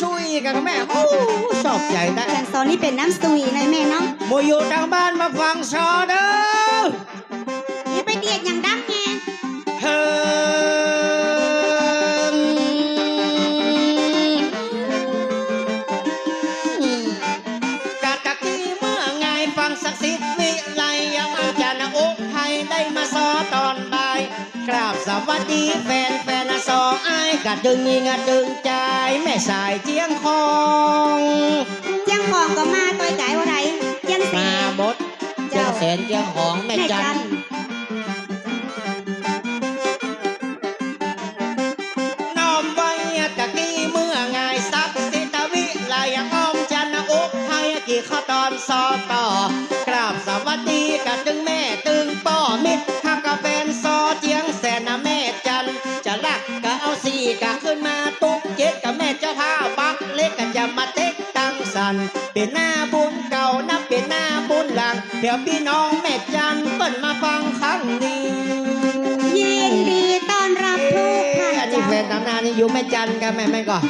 ซุยกันกับแม่โอ้ชอบใจได้จังซอนี่เป็นน้ำซุยนะแม่เนาะโมอยู่ทางบ้านมาฟังซอเด้อนี่ไปเดียดอย่างดังแฮเฮิงกาตะกี้เมื่อไงฟังศักดิ์สิทธิ์วิไลยังอาจารย์อุทัยได้มาซอตอนบ่ายกราบสวัสดีแฟนแฟนๆ สอไอ้ายกะดึงงีกะดึงใจแม่สายเจียงคองเจียงของก็มาต้อยไก่ว่าไรเจียงสีมาบดเจียงแสนเจียงของแม่แม่จัจันนน้อมไว้ตะกี้เมื่อไงสักสิตวิไลอ้อมจันอุทัยกี่ข้อตอนสอต่อกราบสวัสดีกะดึงแม่ตึงป้อมิดข้ากะแฟนซอเจียงแสนนะแม่ กะขึ้นมาตุกเจ็ดกะแม่เจ้าท่าบักเล็กกะจะมาเต็กตังสัน เป็นหน้าบุญเก่านับเป็นหน้าบุญหลังเดี๋ยวพี่น้องแม่จันเปิ้นมาฟังครั้งนี้ยินดีต้อนรับทุกท่านอันนี้เจ้าแฟนตำนานนี่อยู่แม่จันกันแม่แม่ก่อน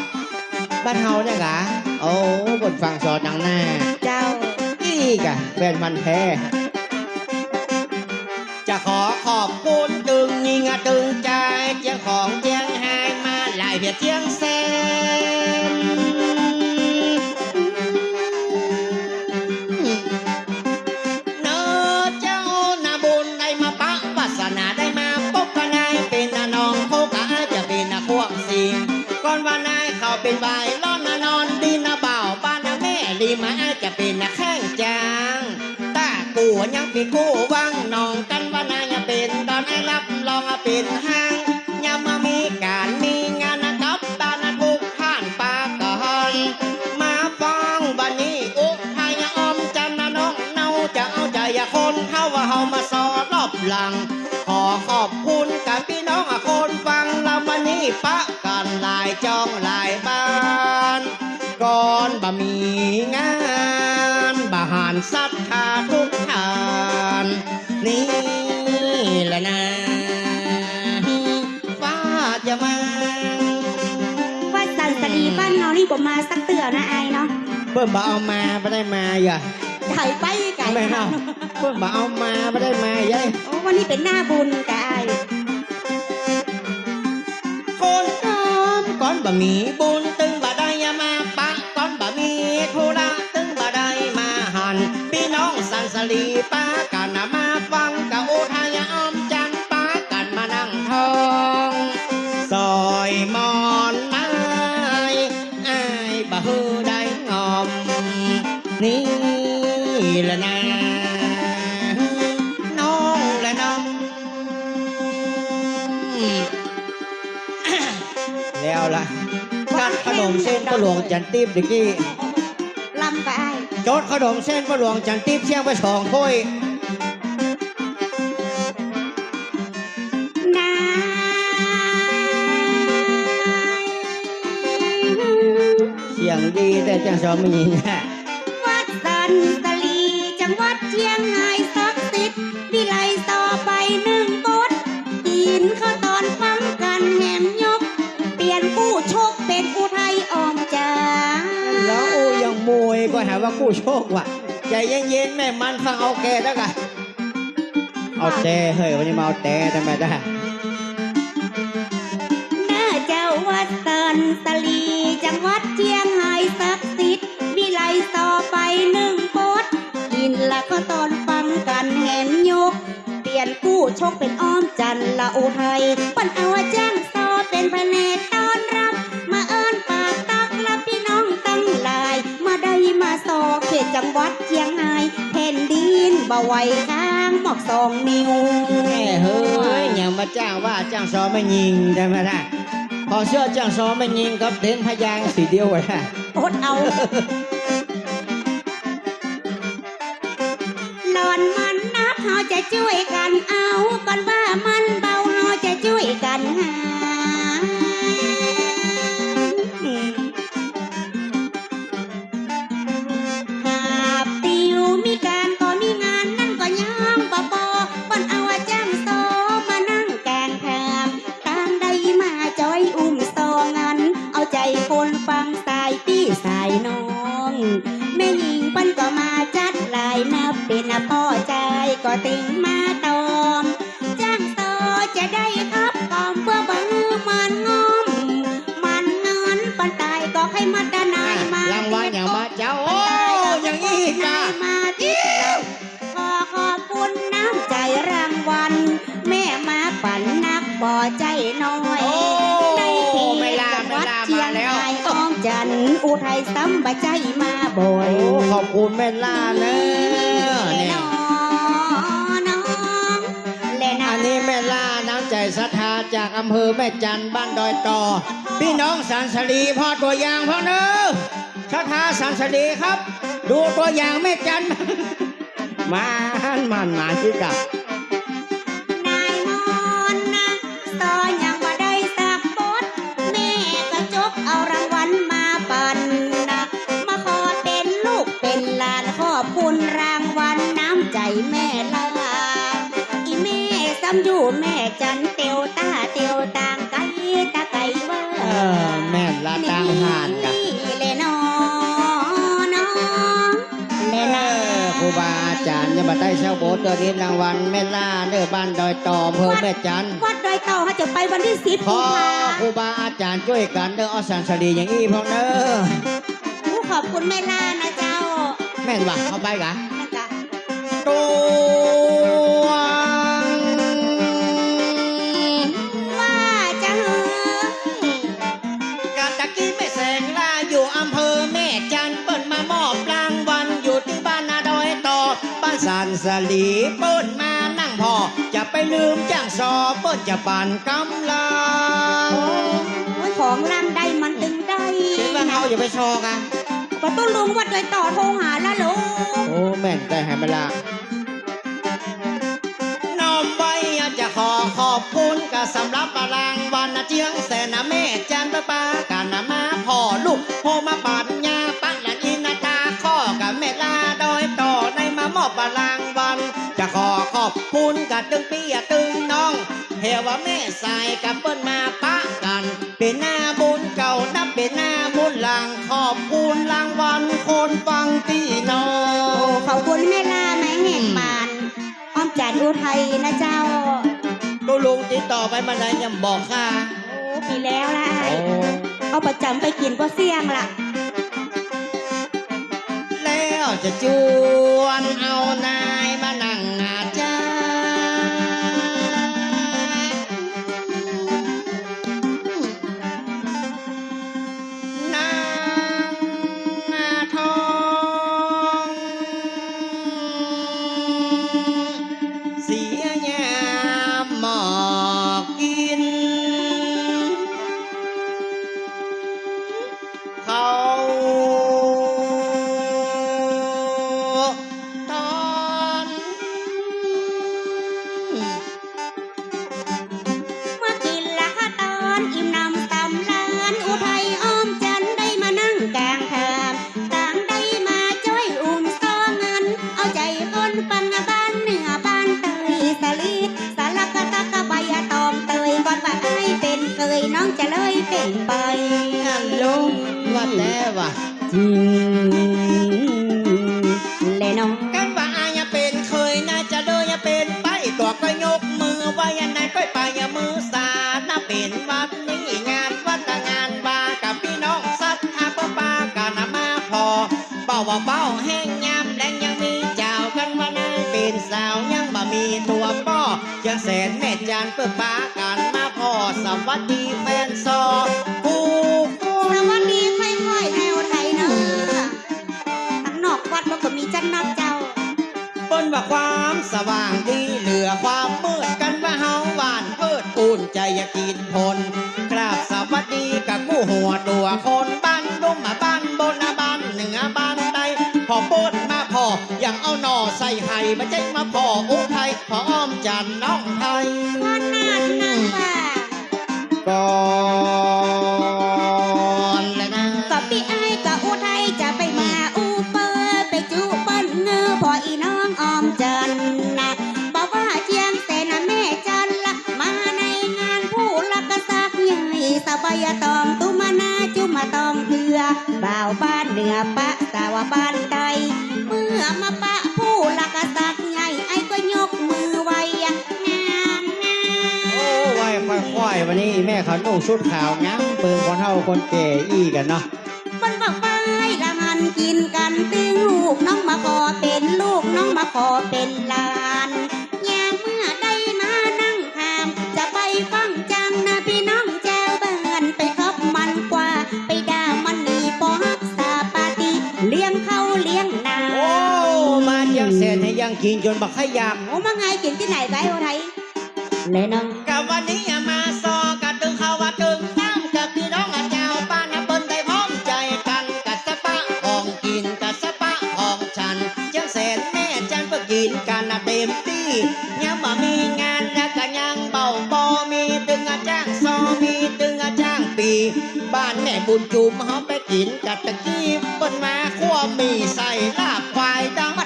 บ้านเฮาเนี่ยกะโอ้บทฟังสอนดังหน้าเจ้าอีกะแฟนมันแท้จะขอขอบคุณตึงยิงอะตึงใจเจียงของเจียงไฮมา เพียเจียงแสนเนอเจ้านาบุญได้มาปะวาสนาได้มาพบกันนายเป็นนาน้องโคกอาจะเป็นนาพวกสิงก่อนว่านายเขาเป็นใบร้อนนานอนดินนาเบาบ้านนาแม่ลีมาอาจะเป็นนาแข้งจางตากูยังเป็นคู่วังนองกันว่านายเป็นตอนไอ้รับรองอะเป็นห้างยามา อรอบหลัง ขอขอบคุณกับพี่น้องอะคนฟังเราวันนี้ปะกันหลายจองหลายบ้านก่อนบ่มีงานบาหารศรัทธาทุกทาน นี่แหละนะฟ้าจะมาว่าสันสดีบ้านเฮานี่บ่มาสักเตือนะไอายเนาะเพิ่มบ่เอามาไม่ได้มาอย่า ไก่ไปไก่ไม่เอาเพิ่มบ่เอามาไม่ได้มายัยโอ้วันนี้เป็นหน้าบุญกายคนน้อมก่อนบ่มีบุญตึงบ่ได้อย่ามาปะก่อนบ่มีธุระตึงบ่ได้มาหันพี่น้องสันสลีป้า แล้วล่ะกัดขนมเส้นพระหลวงจันทิพย์ตะกี้ลำไปไอ้ายจดขนมเส้นพระหลวงจันทิพย์เชียงไปสองถ้วยนายเสียงดีแต่จังสองไม่ยิง กู้โชคว่ะใจเย็นๆแม่มันฟังเอาแกแล้วกันเอาแต่เฮ้ยวันนี้มาเอาแต่ทำไมได้หน้าเจ้าวัดสันสลี จังหวัดเชียงรายศักดิ์สิทธิ์วิไลต่อไปหนึ่งบทกินละก็ตอนฟังกันแหมยก เปลี่ยนผู้โชคเป็นอ้อมจันละอุทัยปันเอาแจ้างซอเป็นแผนตร บ่ไหวข้างหมอกสองนิ้วแม่เฮ้ยอย่ามาจ้างว่าจ้างซอไม่ยิงได้ไหมล่ะพอเชื่อจ้างซอไม่ยิงกับเด่นพยางค์สีเดียวเลยนะอดเอาหลอนมันนับเราจะช่วยกันเอาก่อนว่า มาตอมจ้างต่อจะได้ครับกอมเพื่อบังมันงอมมันเงินปันตายก็ให้มาดานายมารางวัลอย่างมาเจ้าโอ้อย่างนี้อีกนานะยมาที่เราขอขอบคุณน้ำใจรางวัลแม่มาปั่นนักบ่อใจน้อยโอ้ในเขตไม่ลาจังหไม่วัดลาเชีมายงแล้วรายอ้อมจันทร์อุทัยซ้ำบะใจมาบ่อยโอ้ขอบคุณแม่ล่าเนอะ อำเภอแม่จันบ้านดอยต่อ พี่น้องสันสลีพ่อตัวอย่างพ่อเนอะศรัทธาสันสลีครับ ดูตัวอย่างแม่จันมันมันมาจิกับนายมอนนะตอยังว่าได้สักบทแม่ก็จกเอารางวัลมาปันนะมาขอเป็นลูกเป็นหลานขอบคุณรางวัลน้ำใจแม่ลาอีแม่ซ้ำอยู่แม่จัน เตียวตาเตียวต่างไกลตาไกลเว่าเออแม่ละต่างหานกับนี่เลยน้อน้อเลเอยนะอครูบาอาจารย์เนี่ยมาได้เช่าโบสถ์ตัวนี้รางวัลแม่ล่าเด้อบ้านดอยต่ออำเภอแม่จันทร์วัดดอยเต่าเขาจะไปวันที่สิบขกุอมภาครูบาอาจารย์ช่วยกันเด้อเอาสันสลีอย่างอี้พ่อเนอะผู้ขอบคุณแม่ล่านะเจ้าแม่นว่ะเข้าไปกะนะจ๊ะตั สันสลีเปิ้นมานั่งพอ จะไปลืมจ้างซอเปิ้นจะปั่นกำลังโอ้ยของล่างได้มันตึงได้คิดว่าเฮาอย่าไปชอกันก็ต้องลุงวัดดอยต่อโทรหาละลูกโอ้แม่นแต่ให้เวลาน้อมไว้จะขอขอบคุณกับสำหรับรางวัลนะเจียงแสนนะแม่จันทร์ปากันนะมาพ่อลูกโพมาปัญ คุณกับตึงปียตึงน้องเฮว่าแม่ใส่กับเปิ้นมาปะกัน เป็นหน้าบุญเก่านับเป็นหน้าบุญหลังขอบคุณรางวัลคนฟังที่น้อโอ้งขอบคุณแม่ล่าแม่แห่งบานอ้อมจันทร์อุทัยนะเจ้าก็ลุงติดต่อไปมาได้ยังบอกค่ะโอ้ปีแล้วล่ะโอ้เอาประจำไปกินก็เสี่ยงล่ะแล้วจะจวนเอานายมานั่ นแม่จานเพื่อปากันมาพอสวัสดีแฟนซอกูกูสวัสดีค่อยๆแนวไทยเนอะทั้งนอกวัดมันก็มีจันนัดเจ้าเปิ้นว่าความสว่างดีเหลือความมืดกันว่าเฮาหวานเพิดปูนใจอยากินพลกราบสวัสดีกับกู้หัวตัวคนบ้านดุมมาบ้านบนบ้านเหนือบ้านใดพอปดมาพออย่างเอาหน่อใส่ไห้มาใจมาพออุทัยพออ้อมจันน้องไทย เถือบ่าวบ้านเหนือปะสาวบ้านใดเมื่อมาปะผู้ลักษักใหญ่ไอ้ก็ยกมือไหวงามงามโอ้ไว้ค่อยๆวันนี้แม่เขานุ่งชุดขาวง้างเปิงคนเท่าคนแก่อี้กันเนาะมันบอกไปละหันกินกัน นจนบักขยับโอ้มาไงกินที่ไหนไกโอไทยเลยน้องกับวันนี้อย่ามาซอกะตึงเขาว่าตึงน้ำกับพี่น้องอาเจ้าป้านะเปิ้นได้พร้อมใจกันกัดสะปะของกินกัดสะปะของฉันเจียงเสร็จแม่จันเพื่อกินกันนะเต็มที่ยังบ่มีงานแล้วก็ยังเบาบอมีตึงอาจ้างซอมีตึงอาจ้างปี บ้านแม่บุญจุมเขาไปกินกัดตะกี้เปิ้นมาขั้วมีใส่ลาบควายดังปัด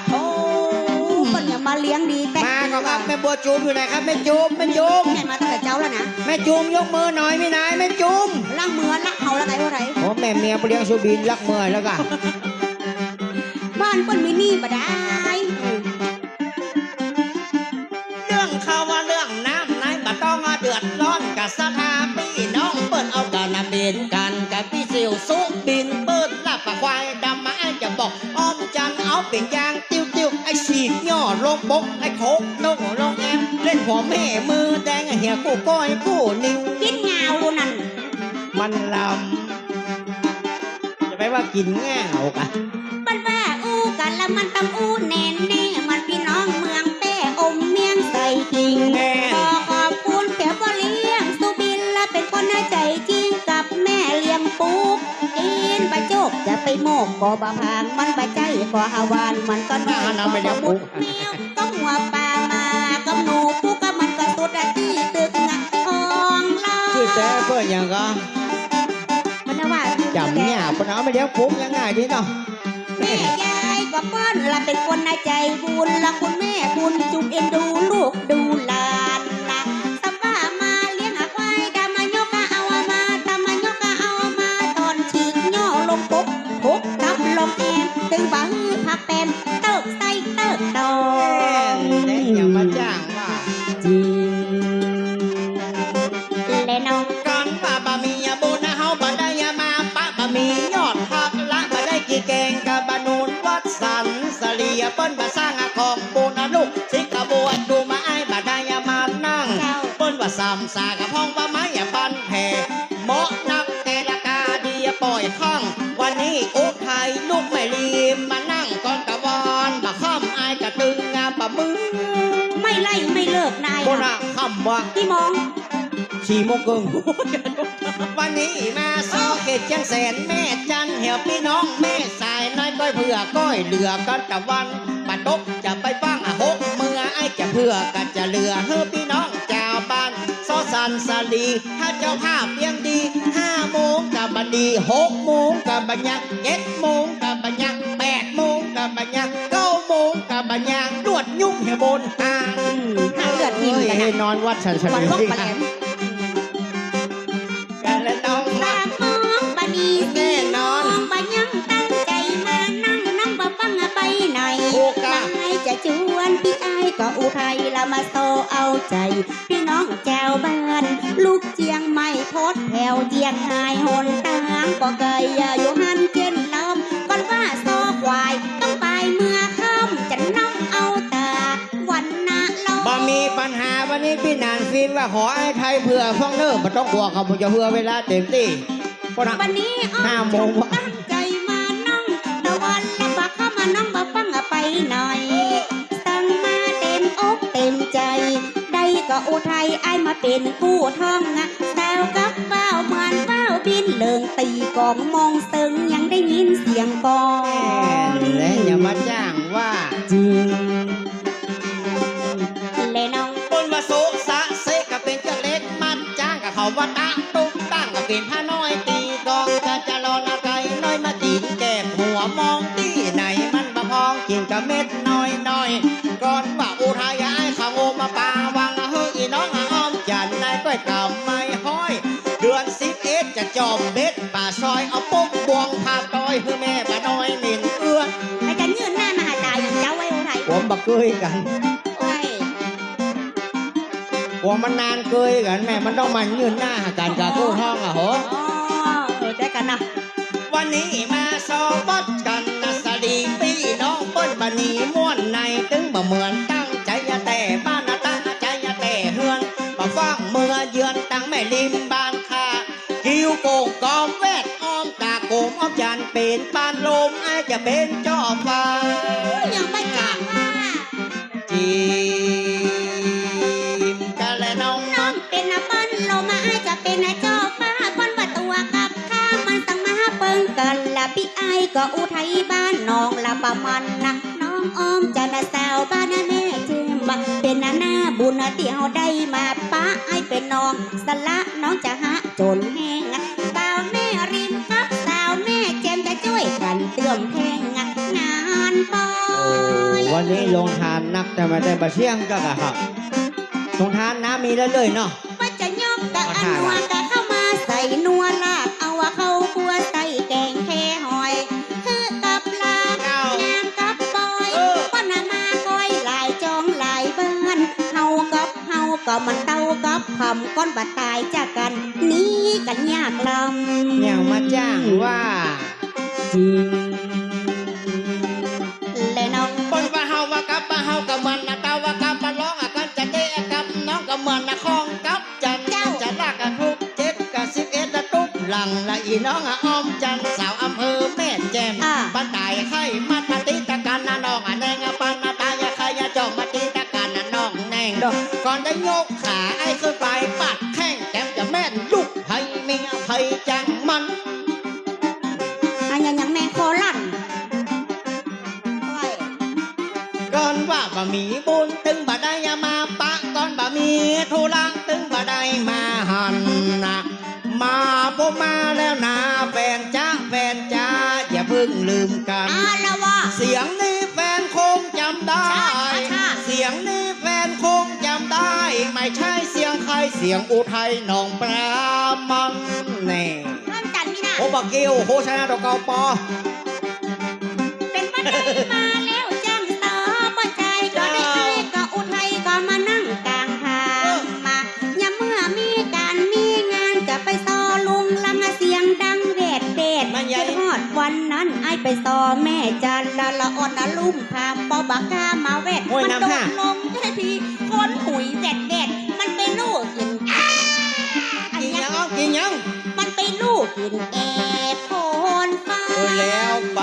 บัวจุมอยู่ไหนครับแม่จุมแม่จุมแม่มาตั้งแต่เจ้าแล้วนะแม่จุมยกมือหน่อยไม่นายแม่จุมล่างมือลักเขาแล้วไงโอไทยโอ้แม่เมียไปลี้ยงสุบินรักเมือแล้วก็บ้านเปิ้นมีหนี่บ่ได้เรื่องเขาว่าเรื่องน้ำไหนบ่ต้องเดือดร้อนกับสถาพี่น้องเปิ้นเอากันนะเบนกันกับพี่เสียวสุบินเปิ้นลับปะควายดำมาจะบอกอ้อมจันเอาเป็นยางติ้วติ้ว ฉีกย่อลงบกไอ้โคกลงลงแอมเล่นหัวแม่มือแดงเหี่ยกูก้อยกูนิ่งกินงาวดูนั่น มันลำจะไปว่ากินง่าวกะมันว่าอู้กันแล้วมันต้องอู้แน่แน่มัน โมกก็บะพางมันบะใจก็หาวานมันก็น้อยน่าไปเลี้ยงปุ๊กแมวก็หัวปลามากับหนูปุ๊กก็มันก็สุดอะที่ตึกงะทองลอชื่อแต่เพื่อนอย่างก็มันน่ะว่าจำเนี่ยปนเอาไปเลี้ยงปุ๊กง่ายๆดีเนาะแม่ยายก็เปิ้นละเป็นคนน่าใจบุญละคุณแม่บุญจุกเอ็นดูลูกดูหลา นว่าสามสากะพ้องว่าไม้อย่าปันแผ่เหมาะนักแต่ละกาดีอย่าปล่อยข้างวันนี้อุทัยลูกไม่รีมมานั่งก่อนกะวอนบ่ค่ำอายกะตึงงามปะมือไม่ไล่ไม่เลิกนายโบค่ะราค่ำว่าพี่มองสี่โมงครึ่งวันนี้มาซอเกตเชียงแสนแม่จันเหี่ยวพี่น้องแม่สายน้อยก้อยเผื่อก้อยเหลือกันตะวันปัดตกจะไปฟังอะหกเมื่อไอ้จะเผื่อกันจะเหลือเฮ้อ ซอสันสลีถ้าเจ้าภาพเพียงดีห้าโมงกับบันดีหกโมงกับบัญญัติเจ็ดโมงกับบัญญัติแปดโมงกับบัญญัติเก้าโมงกับบัญญัตินวดยุ่งเหี่ยบนทางอืมห้าเลือดยิ้มกันเอ้ยนะนอนวัดฉันฉันวันวอกที่ปลาแหลม มาโซเอาใจ พี่น้องแจวบ้านลูกเจียงไม่พดแถวเจียงหายหนตางก็เกยอยู่หันเจนลมก่อนว่าโซควายต้องไปเมื่อค่ำจะน้องเอาตาวันนาลมบ่มีปัญหาวันนี้พี่นานฟินว่าขอไอ้ไทยเผื่อฟังเนอร์มันต้องบวกเขาผมจะเผื่อเวลาเต็มที่เพราะนะวันนี้อ้อห้าโมงวะตั้งใจมานั่งตะวันละบักเข้ามานั่งบักฟังอะไปหน่อย อุทัยไอ้ายมาเป็นกู้ท่องอะแซวกับเป้าเหมือนเป้าบินเลิงตีกองมองตึงยังได้ยินเสียงกอแม่งและอย่ามาจ้างว่าจริงเลยน้องบนว่าโซสะเซก็เป็นเจ้าเล็กมันจ้างกับเขาว่าตะตุ้มตั้งก็เป็นผ้าน้อยตีกองจะจะรอละไกน้อยมาตีแก้มหัวมองตีไหนมันบะพองกินกับเม็ดน้อยน้อยก่อนว่าอุทัยไอ้ข้าโงมาปา เกยกันโอ้ยกว่ามันนานเกยกันแม่มันต้องมายืนหน้าหากันกับคู่ห้องอะโหอ๋อเออได้กันนะวันนี้มาสอบัดกันนะสดีพี่น้องเปิ้นบันนี้ม่วนในตึงบ่เหมือนตั้งใจ ya แต่บ้านนะตั้งใจ ya แต่เฮือนบ่ฟังเมื่อเยือนตั้งแม่ริมบ้านคาคิวโกงกอมแวดอ้อมกาโกมอ้อมยันเป็นปานลมไอายจะเป็นจอฟ้ายังไม่จ้างว่าจีม กันและน้องน้องเป็นนาปั้นลมาไอจะเป็นนาจอฟ้าคนว่าตัวกับข้ามันตั้งมาเปิงกันละพี่ไอก็อุทัยบ้านน้องละประมันนะน้องอ้อมจะนาสาวบ้านนะแม่เจมบะเป็นนาหน้าบุญนะเตี่ยวได้มาป้าไอเป็นน้องสละน้องจะหาจนแห้งอะบ่าวแม่ริมครับสาวแม่เจมจะช่วยกันเติมแพ วันนี้ลงทานนักแต่ไม่ได้บะเชียงก็กะครับลงทานน้ำมีเรื่อยๆเนาะว่าจะยกกะอันนัวกะเข้ามาใส่นัวลาบเอาว่าเข้าครัวใส่แกงแค่หอย คือกับลาบเจ้างามกับปอยเออว่านามาก้อยหลายจองหลายบ้านเฮากับเฮาก็มันเต้ากับคำก้อนบัดตายจากกันหนี้กันยากลำอย่างมาจ้างว่าจริง ละตุ๊บหลังละอีน้องอะอ้อมจันสาวอำเภอแม่แจ่มอ่าบ้านตายไข่มาตาติตะกันนะน้องอะแนงอะปันนะตายอะใครอะจองมาติตะกันนะน้องแนงดอกก่อนได้ยกขาไอ้ขึ้นไปปัดแข้งแก้มจะแม่นลุกให้เมียไผจังมันอันยังยังแม่โคลั่นโอ้ยก่อนว่าบะหมี่บุญตึงบะได้ยามาปะก่อนบะหมี่ทุลังตึงบะได้มาหันนะ มาบ่มาแล้วนะแฟนจ้าแฟนจ้าอย่าเพิ่งลืมกัน อาละวะ เสียงนี้แฟนคงจำได้ ใช่ใช่เสียงนี้แฟนคงจำได้ ไม่ใช่เสียงใครเสียงอุทัยหนองปลามันแน่ท่านจันนี่นะโอบักเกียวโคชนะดอกเกาปอ เป็นบันไดมา ละละอ่อนละลุ่มพามปอบักกามาเวทโอ้ยมัน้ำโดห้าดลงแค่ทีคนหุยเด็ดเด็ดมันไปลูกกินอ้าอันกินเนี้ยัยงเอากินยังมันไปลูกกินแอบโคนฟ้า โอ้ยแล้วไป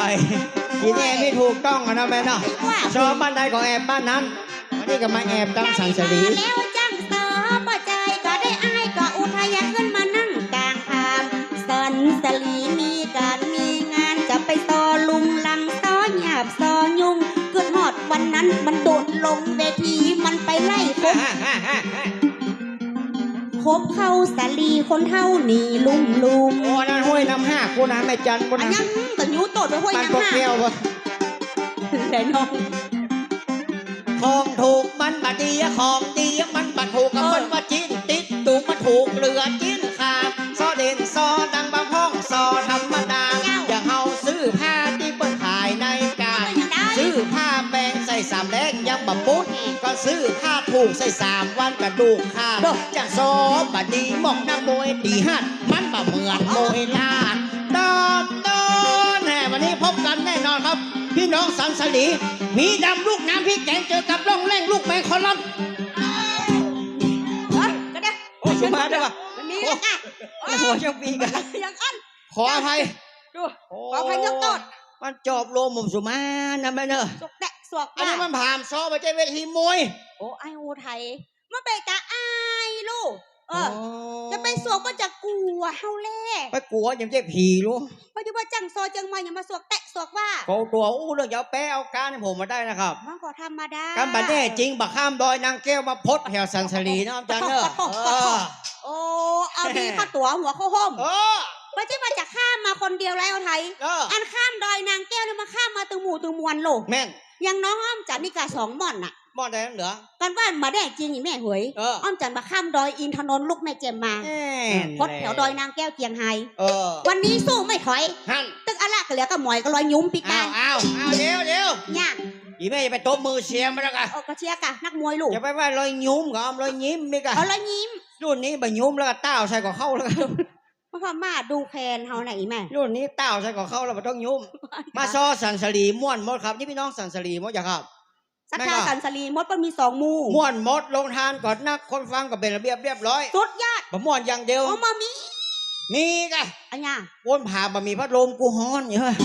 กินแอบไม่ถูกต้องอะนะแม่เนาะว่า ชอบบ้านใดก็แอบบ้านนั้นวันนี้ก็มาแอบตั้งสันสลีได้มาแล้ว มันโดดลงเวทีมันไปไล่คบคบเข้าสลีคนเท่านี่ลุมลุมโอ้นั่นห้วยน้ำห้ากูนะแม่จันกูอันนะยังก็ยูโตดไปห้วยบ้านยังพวกห้าแก้วบ่แต่น้อง ของถูกมันบาดีของดีมันบาถูกกับมันว่าจิ้นติดตูกมันถูกเรือจิ้นขาดซอเด่นซอดังบางห้องซอธรรมด ซื้อผ้าถูกใส่สามวันกระดูกขาดจะซอบะดีหมอกน้ำมวยตีหัดมันบะเหมือนมวยลาดดอนดอนแห่วันนี้พบกันแน่นอนครับ พี่น้องสันสลีมีดำลูกน้ำพี่แกงเจอกับร่องแร่งลูกแมงคอลัมน์เฮ้ยก็ได้โอ้ยมาได้ปะวันนี้นะอะหัวเจ้าปีกันยังอันขออภัยดูขออภัยยกโทษมันจอบโลมผมสุมานะแม่เนอะสกแตะ สวกอันบ้านี้มันผ่านซอไปเจเวทีมวย โอ้ไอโอไทยมาไปตาอายลูกเออ จะไปสวกก็จะกลัวเฮาแล่ไปกลัวยังเจ๊ผีรู้เพราะจะว่าจังซอจังมาอย่ามาสวกแตะสวกว่าเขาตัวอู้เรื่องอยาวแป้เอาการให้ผมมาได้นะครับ มันก็ธรรมดาการบัดแน่จริงบักข้ามดอยนางแก้วมาพดแถวสันสลีนะอาจารย์เนอะขอโทษเอขอโทอษโอ้เอาดีเข้าตัวหัวเข้าห้มเออ เพราะจะมาจะข้ามมาคนเดียวแล้วไทย เอออันข้ามดอยนางแก้วเนี่ยมาข้ามมาตึงหมู่ตึงมวลโลกแม่นยังน้องอ้อมจันนี่กาสองหม่อนน่ะมอดแดงเหลือ กันว่ามาได้จริงอีแม่หวยเอออ้อมจันมาข้ามดอยอินทนนท์ลูกแม่เจมมาแม่นพดแถวดอยนางแก้วเจียงไฮเออวันนี้สู้ไม่ถอยฮั่นตึกอะละก็เหลือก็หมอยก็ลอยยุ้มปีกาอ้ารวอ้าวอ้าวเดี๋ยวเดี๋ยวเนี่ยอีแม่อย่าไปตบมือเสียมแล้วกันโอ้ก็เชียร์กะนักมวยลูกอย่าไปว่าลอยยุ้มก็เอาลอยยิ้มนี่กันเอาละยิ้ม รุ่นนี้ใบยุ้มแล้วก็เต้าใส่กับเข้าแล้วกันเพราะว่ามาดูแคนเฮาไหนแม่รุ่นนี้เต้าใส่กับเข้าแล้วมันต้องยุ้มมาซอสันสลีม่วนหมดครับ นี่พี่น้องสันสลีหมดอย่าครับสัทแม่ธาก็สันสลีมดมันมีสองหมูม่วนหมดลงทานก่อนนักคนฟังก็เป็นระเบียบเรียบร้อยสุดยอดบ่ม่วนอย่างเดียวโอ้มามีมีกะอันยังวนผ่าบะมีพัดลมกูฮ้อนอยู่เฮ้ย